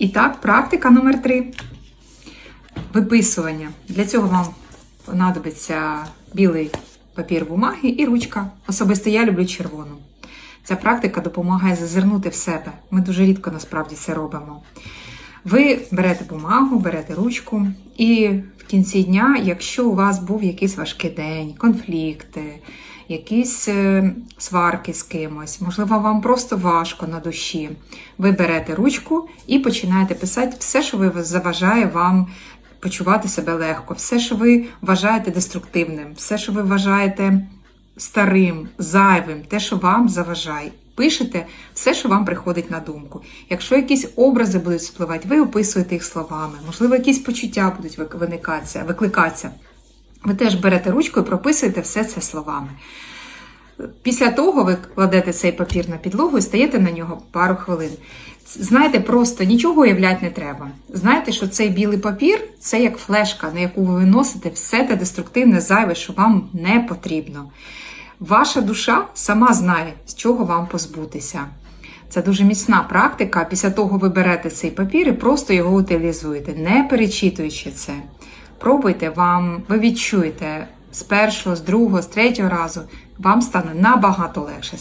І так, практика номер 3 Виписування. Для цього вам понадобиться білий папір бумаги і ручка. Особисто я люблю червону. Ця практика допомагає зазирнути в себе. Ми дуже рідко насправді це робимо. Ви берете бумагу, берете ручку, і в кінці дня, якщо у вас був якийсь важкий день, конфлікти, якісь е, сварки з кимось, можливо, вам просто важко на душі, ви берете ручку і починаєте писати все, що ви заважає вам почувати себе легко, все, що ви вважаєте деструктивним, все, що ви вважаєте старим, зайвим, те, що вам заважає. Пишете все, що вам приходить на думку. Якщо якісь образи будуть спливати, ви описуєте їх словами, можливо, якісь почуття будуть виникатися, викликатися. Ви теж берете ручку і прописуєте все це словами. Після того ви кладете цей папір на підлогу і стаєте на нього пару хвилин. Знаєте, просто нічого уявляти не треба. Знаєте, що цей білий папір це як флешка, на яку ви виносите все те деструктивне зайве, що вам не потрібно. Ваша душа сама знає, з чого вам позбутися. Це дуже міцна практика. Після того ви берете цей папір і просто його утилізуєте, не перечитуючи це. Пробуйте вам, ви відчуєте з першого, з другого, з третього разу, вам стане набагато легше.